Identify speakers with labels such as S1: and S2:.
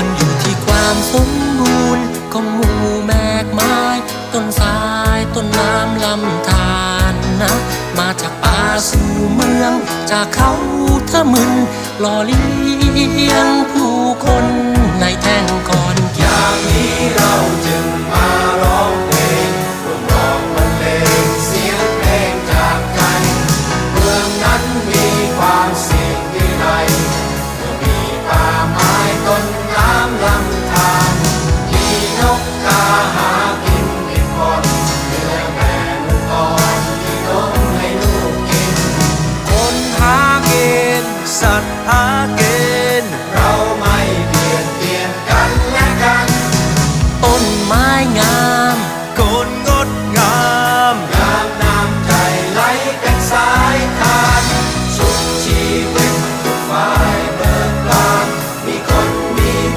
S1: มันอยู่ที่ความสมบูรณ์ของหมู่แมกไม้ ต้นสายต้นน้ำลำธารนะ มาจากป่าสู่เมือง จากเขาทะมึนหล่อเลี้ยงผู้คน ngàn. Con